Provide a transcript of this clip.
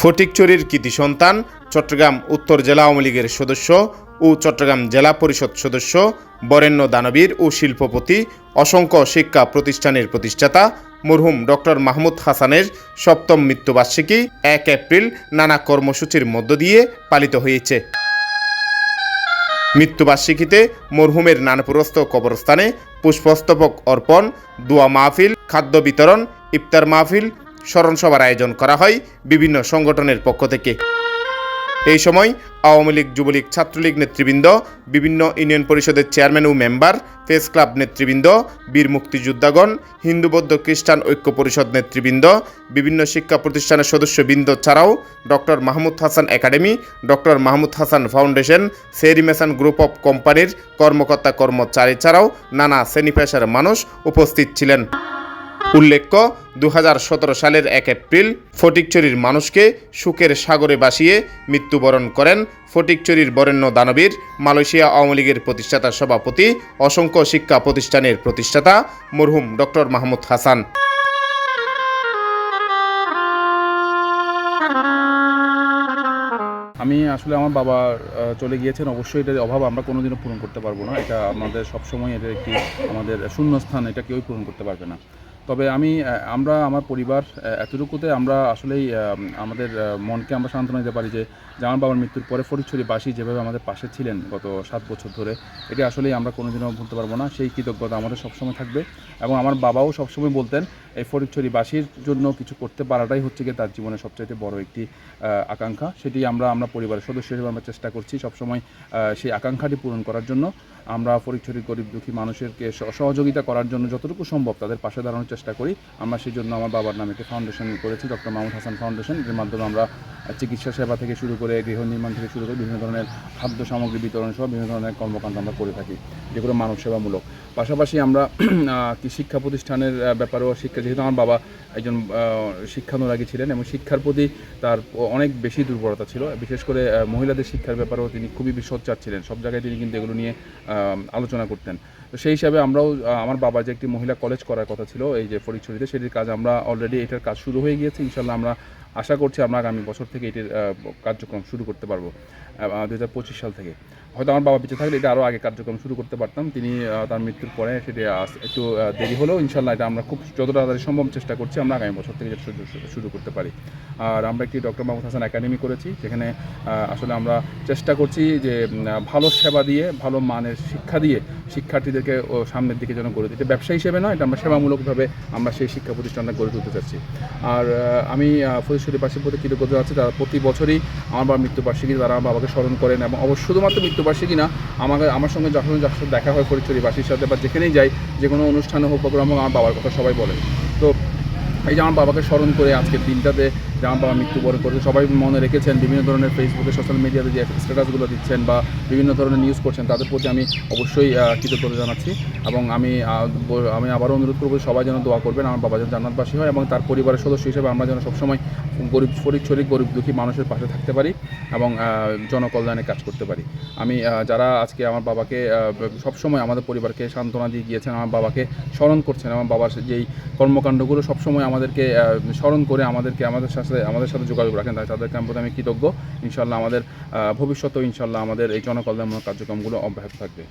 ফটিকচুরির কৃতি সন্তান, চট্টগ্রাম উত্তর জেলা আওয়ামী লীগের সদস্য ও চট্টগ্রাম জেলা পরিষদ সদস্য বরেণ্য দানবীর ও শিল্পপতি অসংখ্য শিক্ষা প্রতিষ্ঠানের প্রতিষ্ঠাতা মরহুম ডক্টর মাহমুদ হাসানের সপ্তম মৃত্যুবার্ষিকী এক এপ্রিল নানা কর্মসূচির মধ্য দিয়ে পালিত হয়েছে। মৃত্যুবার্ষিকীতে মরহুমের নানপুরস্থ কবরস্থানে পুষ্পস্তবক অর্পণ, দোয়া মাহফিল, খাদ্য বিতরণ, ইফতার মাহফিল স্মরণসভার আয়োজন করা হয় বিভিন্ন সংগঠনের পক্ষ থেকে। এই সময় আওয়ামী লীগ, যুবলীগ, ছাত্রলীগ নেতৃবৃন্দ, বিভিন্ন ইউনিয়ন পরিষদের চেয়ারম্যান ও মেম্বার, প্রেস ক্লাব নেতৃবৃন্দ, বীর মুক্তিযোদ্ধাগণ, হিন্দু, বৌদ্ধ, খ্রিস্টান ঐক্য পরিষদ নেতৃবৃন্দ, বিভিন্ন শিক্ষা প্রতিষ্ঠানের সদস্যবৃন্দ ছাড়াও doctor Mahmud Hasan academy, doctor Mahmud Hasan foundation সেরিমেশন group of কোম্পানির কর্মকর্তা কর্মচারী ছাড়াও নানা শ্রেণি পেশার মানুষ উপস্থিত ছিলেন। উল্লেখ্য দু হাজার সতেরো সালের এক এপ্রিল ফটিকচুরির মানুষকে সুখের সাগরে বাসিয়ে মৃত্যুবরণ করেন ফটিকচুরির বরেণ্য দানবীর, মালয়েশিয়া আওয়ামী লীগের প্রতিষ্ঠাতা সভাপতি, অসংখ্য শিক্ষা প্রতিষ্ঠানের প্রতিষ্ঠাতা মরহুম ডক্টর মাহমুদ হাসান। আমি আসলে আমার বাবা চলে গিয়েছেন। অবশ্যই এটার অভাব আমরা কোনোদিনও পূরণ করতে পারব না। এটা আমাদের সবসময় এটার একটি আমাদের শূন্যস্থান, এটা কেউই পূরণ করতে পারবে না। তবে আমি আমরা, আমার পরিবার এতটুকুতে আমরা আসলেই আমাদের মনকে আমরা সান্ত্বনা দিতে পারি যে আমার বাবার মৃত্যুর পরে ফরিদছড়ি বাসী যেভাবে আমাদের পাশে ছিলেন গত সাত বছর ধরে, এটা আসলেই আমরা কোনোদিনও ভুলতে পারব না। সেই কৃতজ্ঞতা আমাদের সবসময় থাকবে এবং আমার বাবাও সবসময় বলতেন, এই ফরিদছড়ি বাসীর জন্য কিছু করতে পারাটাই হচ্ছে গিয়ে তার জীবনের সবচাইতে বড় একটি আকাঙ্ক্ষা। সেটি আমরা আমরা পরিবারের সদস্য হিসেবে আমরা চেষ্টা করছি সবসময় সেই আকাঙ্ক্ষাটি পূরণ করার জন্য। আমরা ফরিদছড়ির গরিব দুঃখী মানুষেরকে সহ- সহযোগিতা করার জন্য যতটুকু সম্ভব তাদের পাশে দাঁড়ানোর চেষ্টা করি। আমরা সেই জন্য আমার বাবার নামে একটি ফাউন্ডেশন করেছি ডক্টর মাহমুদ হাসান ফাউন্ডেশন এর মাধ্যমে আমরা চিকিৎসা সেবা থেকে শুরু করে গৃহ নির্মাণ থেকে শুরু করে বিভিন্ন ধরনের খাদ্য সামগ্রী বিতরণ সহ বিভিন্ন ধরনের কর্মকাণ্ড আমরা করে থাকি, যেগুলো মানব সেবামূলক। পাশাপাশি আমরা কি শিক্ষা প্রতিষ্ঠানের ব্যাপারেও শিক্ষা, যেহেতু আমার বাবা একজন শিক্ষানুরাগী ছিলেন এবং শিক্ষার প্রতি তার অনেক বেশি দুর্বলতা ছিল। বিশেষ করে মহিলাদের শিক্ষার ব্যাপারেও তিনি খুবই সোচ্চার ছিলেন। সব জায়গায় তিনি কিন্তু এগুলো নিয়ে আলোচনা করতেন। তো সেই হিসাবে আমরাও আমার বাবা যে একটি মহিলা কলেজ করার কথা ছিল, এই যে ফরিদছড়িতে সেটির কাজ আমরা অলরেডি এটার কাজ শুরু হয়ে গিয়েছে। ইনশাল্লাহ আমরা আশা করছি আমরা আগামী বছর থেকে এটির কার্যক্রম শুরু করতে পারব দু হাজার পঁচিশ সাল থেকে। হয়তো আমার বাবা বেঁচে থাকলে এটা আরও আগে কার্যক্রম শুরু করতে পারতাম। তিনি তার মৃত্যুর পরে সেটি একটু দেরি হলেও ইনশাল্লাহ এটা আমরা খুব যত তাড়াতাড়ি সম্ভব চেষ্টা করছি আমরা আগামী বছর থেকে শুরু- করতে পারি। আর আমরা একটি ডক্টর মাহমুদ হাসান একাডেমি করেছি, যেখানে আসলে আমরা চেষ্টা করছি যে ভালো সেবা দিয়ে, ভালো মানের শিক্ষা দিয়ে শিক্ষার্থীদেরকে সামনের দিকে যেন গড়ে দিতে। ব্যবসা হিসেবে নয়, এটা আমরা সেবামূলকভাবে আমরা সেই শিক্ষা প্রতিষ্ঠানটা গড়ে তুলতে চাচ্ছি। আর আমি ফরিদশরী পাশের প্রতি কৃতজ্ঞতা আছি তারা প্রতি বছরই আমার বাবা মৃত্যুবার্ষিকী তারা আমার বাবাকে স্মরণ করেন এবং অবশ্য শুধুমাত্র মৃত্যুবার্ষিকী না, আমাকে আমার সঙ্গে যখন সাথে দেখা হয় ফরিদশরী বাসীর সাথে বা যেখানেই যাই, যে কোনো অনুষ্ঠানে হোক প্রোগ্রাম হোক আমার বাবার কথা সবাই বলে তো এই যে আমার বাবাকে স্মরণ করে আজকের দিনটাতে যে আমার বাবা মৃত্যুবরণ করেছে, সবাই মনে রেখেছেন, বিভিন্ন ধরনের ফেসবুকে সোশ্যাল মিডিয়াতে যে স্ট্যাটাসগুলো দিচ্ছেন বা বিভিন্ন ধরনের নিউজ করছেন, তাদের প্রতি আমি অবশ্যই কৃতজ্ঞতা জানাচ্ছি এবং আমি আমি আবারও অনুরোধ করব সবাই যেন দোয়া করবেন, আমার বাবা যেন জান্নাতবাসী হয় এবং তার পরিবারের সদস্য হিসেবে আমরা যেন সবসময় গরিব, শরীর শরীর গরিব দুঃখী মানুষের পাশে থাকতে পারি এবং জনকল্যাণে কাজ করতে পারি। আমি যারা আজকে আমার বাবাকে সবসময় আমাদের পরিবারকে সান্ত্বনা দিয়ে গিয়েছেন, আমার বাবাকে স্মরণ করছেন আমার বাবার যেই কর্মকাণ্ডগুলো সবসময় আমাদেরকে স্মরণ করে আমাদেরকে, আমাদের সাথে আমাদের সাথে যোগাযোগ রাখেন, তাই তাদেরকে আমি আমি কৃতজ্ঞ। ইনশাল্লাহ আমাদের ভবিষ্যতেও ইনশাল্লাহ আমাদের এই জনকল্যাণমূলক কার্যক্রমগুলো অব্যাহত থাকবে।